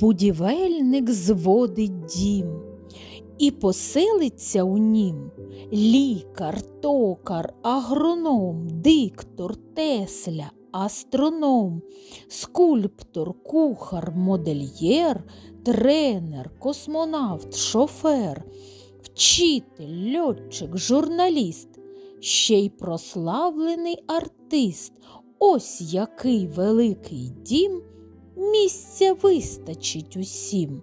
Будівельник зводить дім, і поселиться у нім лікар, токар, агроном, диктор, тесля, астроном, скульптор, кухар, модельєр, тренер, космонавт, шофер, вчитель, льотчик, журналіст, ще й прославлений артист. Ось який великий дім місця вистачить усім.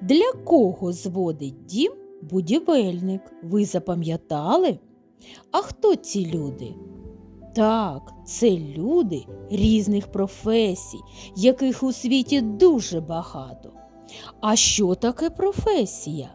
Для кого зводить дім будівельник? Ви запам'ятали? А хто ці люди? Так, це люди різних професій, яких у світі дуже багато. А що таке професія?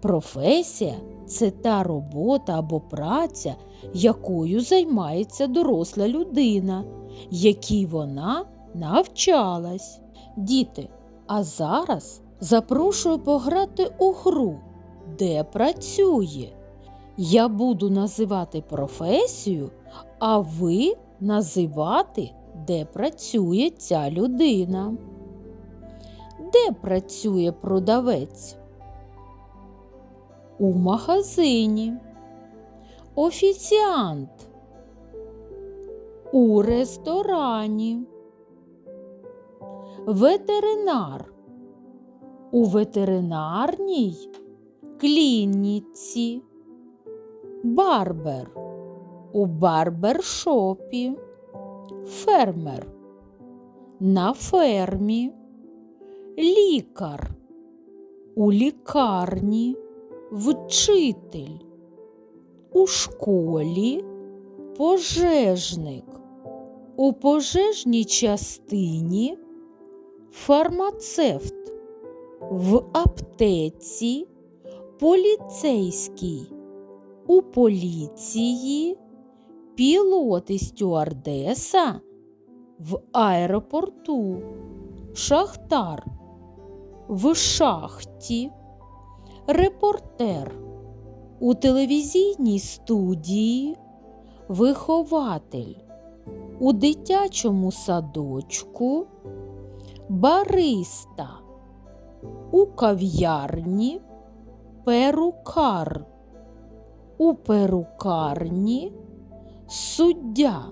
Професія це та робота або праця, якою займається доросла людина, якій вона навчалась. Діти, а зараз запрошую пограти у гру, де працює. Я буду називати професію, а ви називати, де працює ця людина. Де працює продавець? У магазині. Офіціант. У ресторані. Ветеринар. У ветеринарній клініці. Барбер. У барбершопі. Фермер. На фермі. Лікар. У лікарні. Вчитель. У школі. Пожежник. У пожежній частині фармацевт, в аптеці, поліцейський, у поліції, пілот і стюардеса, в аеропорту, шахтар, в шахті, репортер, у телевізійній студії, вихователь, у дитячому садочку бариста, у кав'ярні перукар, у перукарні суддя,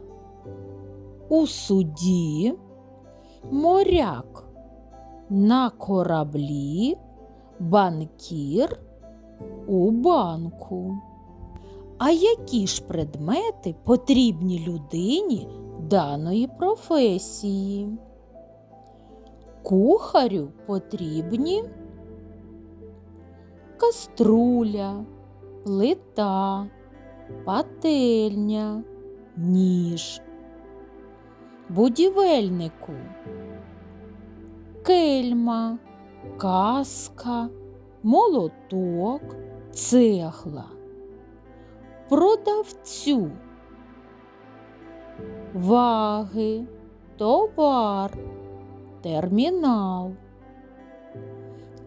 у суді моряк, на кораблі банкір у банку. А які ж предмети потрібні людині даної професії? Кухарю потрібні каструля, плита, пательня, ніж. Будівельнику кельма, каска, молоток, цегла. Продавцю ваги, товар термінал,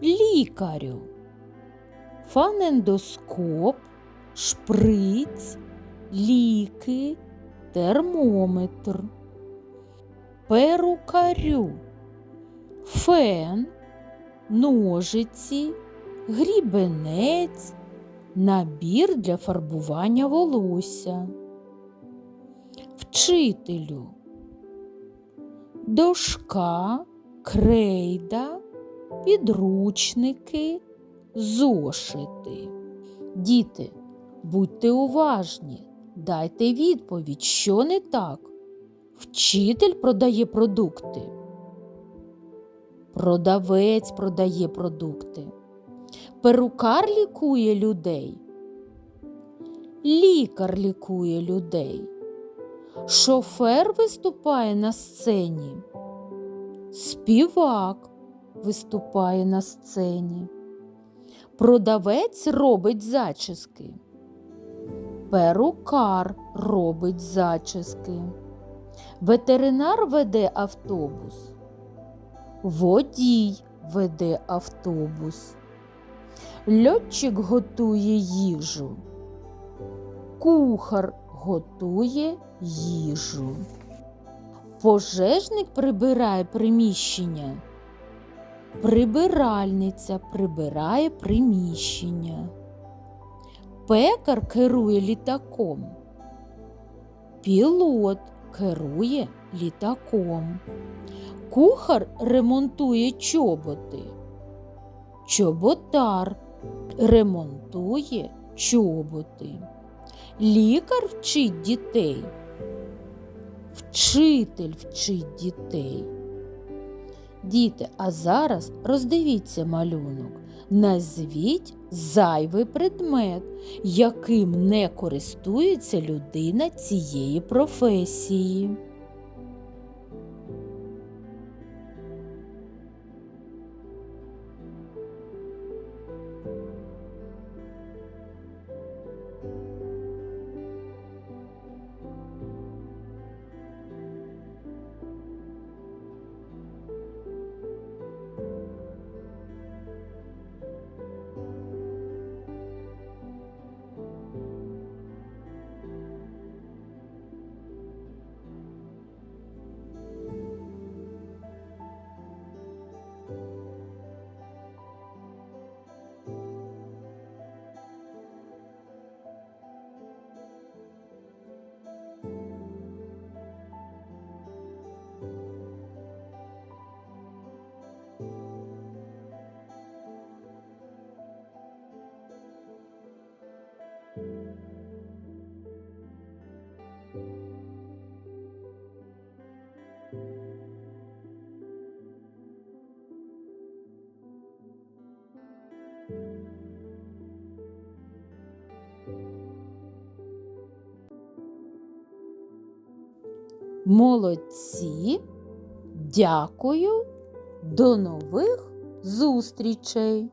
лікарю, фанендоскоп, шприць, ліки, термометр, перукарю, фен, ножиці, грібенець, набір для фарбування волосся, вчителю дошка, крейда, підручники, зошити. Діти, будьте уважні, дайте відповідь, що не так. Вчитель продає продукти. Продавець продає продукти. Перукар лікує людей. Лікар лікує людей. Шофер виступає на сцені. Співак виступає на сцені. Продавець робить зачіски. Перукар робить зачіски. Ветеринар веде автобус. Водій веде автобус. Льотчик готує їжу. Кухар готує їжу. Пожежник прибирає приміщення. Прибиральниця прибирає приміщення. Пекар керує літаком. Пілот керує літаком. Кухар ремонтує чоботи. Чоботар ремонтує чоботи. Лікар вчить дітей. Вчитель вчить дітей. Діти, а зараз роздивіться малюнок. Назвіть зайвий предмет, яким не користується людина цієї професії. Молодці. Дякую. До нових зустрічей!